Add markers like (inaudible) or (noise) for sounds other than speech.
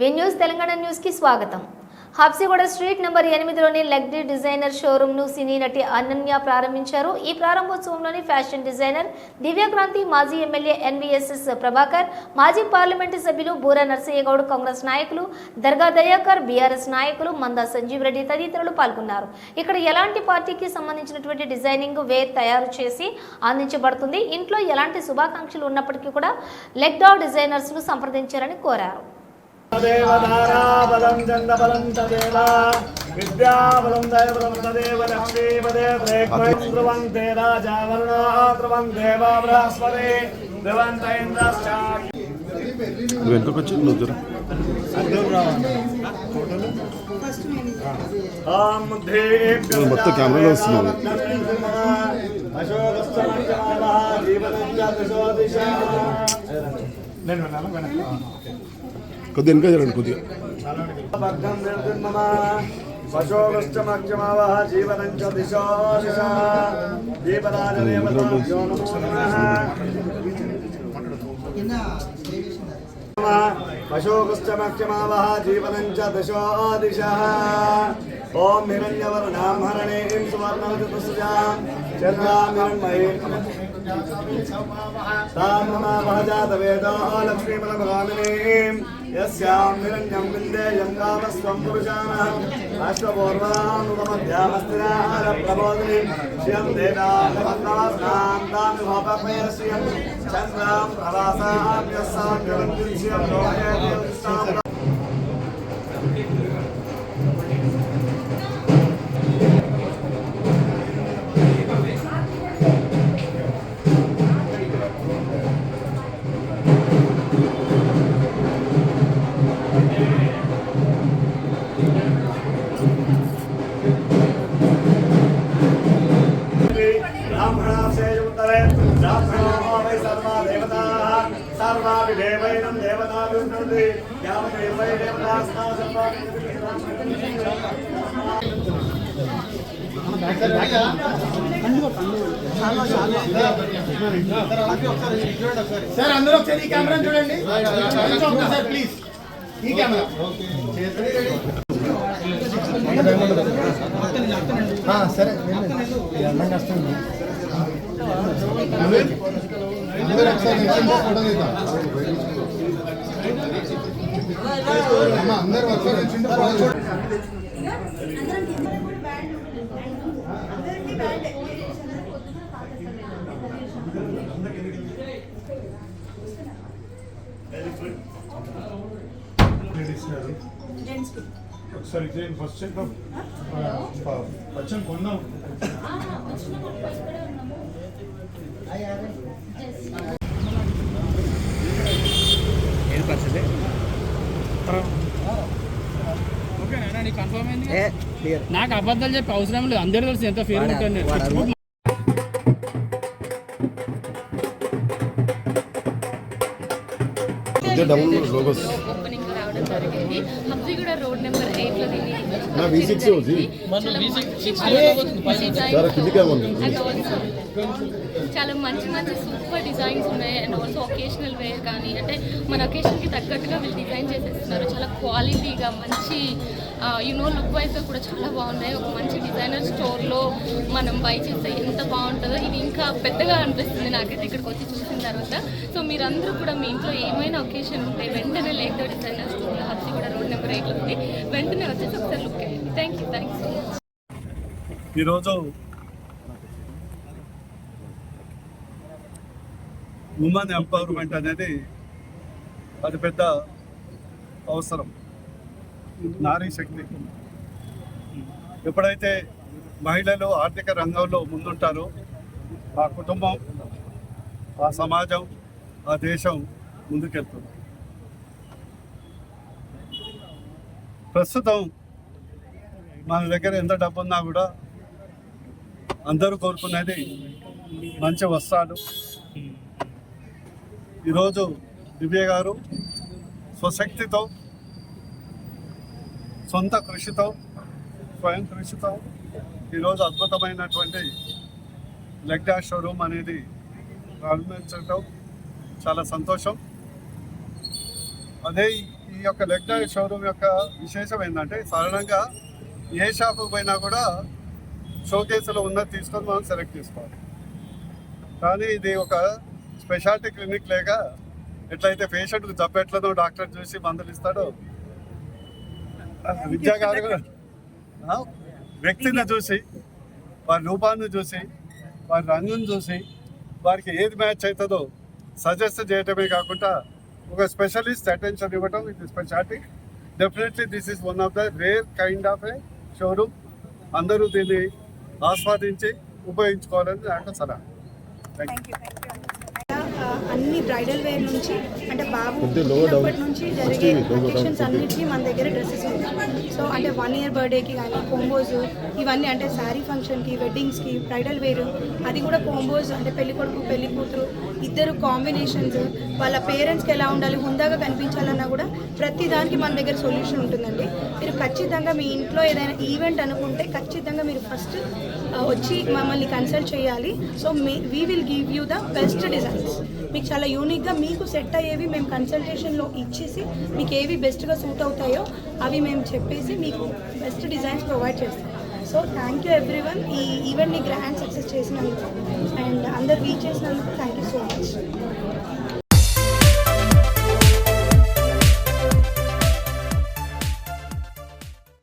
వి news Telangana న్యూస్కి స్వాగతం. Habsiguda street number ఎనిమిదిలోని లగ్జరీ డిజైనర్ షోరూమ్ను సినీ నటి అనన్య ప్రారంభించారు. ఈ ప్రారంభోత్సవంలోని ఫ్యాషన్ డిజైనర్ దివ్యక్రాంతి మాజీ ఎమ్మెల్యే ఎన్వీఎస్ఎస్ ప్రభాకర్ మాజీ పార్లమెంటు సభ్యులు బూరా నర్సయ్యగౌడ్ కాంగ్రెస్ నాయకులు దర్గా దయాకర్ బీఆర్ఎస్ నాయకులు మందా సంజీవ్ రెడ్డి తదితరులు పాల్గొన్నారు. ఇక్కడ ఎలాంటి పార్టీకి సంబంధించినటువంటి డిజైనింగ్ వేర్ తయారు చేసి అందించబడుతుంది? ఇంట్లో ఎలాంటి శుభాకాంక్షలు ఉన్నప్పటికీ కూడా లెగ్డా డిజైనర్స్ను సంప్రదించారని కోరారు. దేవదారాబలం చండబలం తదేవ విద్యాబలం దయబలం తదేవ లక్ష్మీపదే ప్రేక్షం ధ్రువంతే రాజా వరుణా ధ్రువం దేవ బృహస్పతి ధ్రువంత ఇంద్రశ్చ వెనుకకు వచ్చి నువ్వు మొత్తం కెమెరాలో వస్తున్నావు. కొద్దిగా వెనుక జరగండి కొద్దిగా. భగ్నం నిర్మమ పశోగశ్చమక్షమావహ జీవనంచ దిశో దిశ దీపరాజదేవతాభ్యో నమః జీవనంచ దిశో దిశ ओम हिरण्यवर्णाम हरणे हिम सुवर्णम चतुष्टयाम चंद्रामिरण्मये ताम मम भजात वेदो लक्ष्मीपदभगामिनीं यस्यां हिरण्यं विन्देयं कामस्त्वं पुरुषाणः अश्वपूर्वानुपमध्यामस्तिनाहारप्रबोधिनीं श्रियं देनामन्दास्नां तां विभोपमय श्रियं चन्द्रां प्रवासाम्यस्सां जगन्तिं श्रियं लोके देवस्तां సార్ అందరూ ఒకసారి ఈ కెమెరా చూడండి. సార్ ప్లీజ్ ఈ కెమెరా సరే ఒకసారి ఒకసారి ఫస్ట్ చెక్ వచ్చాం కొన్నాం నీకు కన్ఫర్మ్ అయింది? నాకు అబద్ధాలు చెప్పి అవసరం లేదు. అందరూ తెలుసు ఎంత కొద్దిగా డౌన్ లోగోస్ జరిగింది హబ్సిగూడ రోడ్ నెంబర్ ఎయిట్లో చాలా మంచి మంచి సూపర్ డిజైన్స్ ఉన్నాయి. అండ్ ఆల్సో ఒకేషనల్ వేర్ కానీ అంటే మన ఒకేషన్కి తగ్గట్టుగా వీళ్ళు డిజైన్ చేసేస్తున్నారు. చాలా క్వాలిటీగా మంచి యునో లుక్ వైజ్గా కూడా చాలా బాగున్నాయి. ఒక మంచి డిజైనర్ స్టోర్లో మనం బై చేస్తే ఎంత బాగుంటుందో ఇది ఇంకా పెద్దగా అనిపిస్తుంది నాకైతే ఇక్కడికి వచ్చి చూసిన తర్వాత. సో మీరందరూ కూడా మీ ఇంట్లో ఏమైనా ఒకేషన్ ఉంటే వెంటనే లేక డిజైనర్ స్టోర్లో హబ్సి కూడా రోడ్ నెంబర్ ఎయిట్లో ఉంది. వెంటనే వచ్చేసి ఒకసారి లుక్ అయ్యింది thank you thank you so much ఈరోజు ఉమెన్ ఎంపవర్మెంట్ అనేది అది పెద్ద అవసరం. నారీ శక్తి. ఎప్పుడైతే మహిళలు ఆర్థిక రంగంలో ముందుంటారు. ఆ కుటుంబం ఆ సమాజం ఆ దేశం ముందుకెళ్తుంది. ప్రస్తుతం మన దగ్గర ఎంత డబ్బు ఉన్నా కూడా అందరూ కోరుకునేది మంచి వస్త్రాలు. ఈరోజు దివ్య గారు స్వశక్తితో సొంత కృషితో స్వయం కృషితో ఈరోజు అద్భుతమైనటువంటి లెగ్డా షోరూమ్ అనేది ప్రారంభించడం చాలా సంతోషం. అదే ఈ యొక్క లెగ్ షోరూమ్ యొక్క విశేషం ఏంటంటే సాధారణంగా ఏ షాపు పోయినా కూడా షోకేసులో ఉన్నది తీసుకొని మనం సెలెక్ట్ చేసుకోవాలి. కానీ ఇది ఒక స్పెషాలిటీ క్లినిక్ లేక ఎట్లయితే పేషెంట్కి జబ్బు ఎట్లనో డాక్టర్ చూసి మందులు ఇస్తాడో విద్యా గారు (laughs) కూడా, వ్యక్తిని చూసి వారి రూపాన్ని చూసి వారి రంగును చూసి వారికి ఏది మ్యాచ్ అవుతుందో సజెస్ట్ చేయటమే కాకుండా ఒక స్పెషలిస్ట్ అటెన్షన్ ఇవ్వటం ఇది speciality. Definitely this is one of the rare kind of a showroom అందరూ దీన్ని ఆస్వాదించి ఉపయోగించుకోవాలని నాకు సలహా థ్యాంక్ యూ అన్ని బ్రైడల్ వేర్ నుంచి అంటే బాబు. పుట్టినప్పటి నుంచి జరిగే అకేషన్స్. అన్నిటికీ మన దగ్గర డ్రెస్సెస్ ఉంటాయి సో అంటే వన్ ఇయర్ బర్త్డేకి కానీ కోంబోస్ ఇవన్నీ అంటే శారీ ఫంక్షన్కి వెడ్డింగ్స్కి బ్రైడల్ వేర్ అది కూడా కోంబోస్ అంటే పెళ్ళి కొడుకు పెళ్ళి కూతురు ఇద్దరు కాంబినేషన్స్ వాళ్ళ పేరెంట్స్కి ఎలా ఉండాలి హుందాగా కనిపించాలన్నా కూడా ప్రతి దానికి మన దగ్గర సొల్యూషన్ ఉంటుందండి మీరు ఖచ్చితంగా మీ ఇంట్లో ఏదైనా ఈవెంట్ అనుకుంటే ఖచ్చితంగా మీరు ఫస్ట్ వచ్చి మమ్మల్ని కన్సల్ట్ చేయాలి. So me we will give you the best designs మీకు చాలా యూనిక్గా మీకు సెట్ అయ్యేవి మేము కన్సల్టేషన్లో ఇచ్చేసి మీకు ఏవి బెస్ట్గా సూట్ అవుతాయో అవి మేము చెప్పేసి మీకు బెస్ట్ డిజైన్స్ ప్రొవైడ్ చేస్తాం. So thank you everyone ఈ ఈవెంట్ని గ్రాండ్ సక్సెస్ చేసినందుకు అండ్ అందరు రీచ్ చేసినందుకు థ్యాంక్ యూ సో మచ్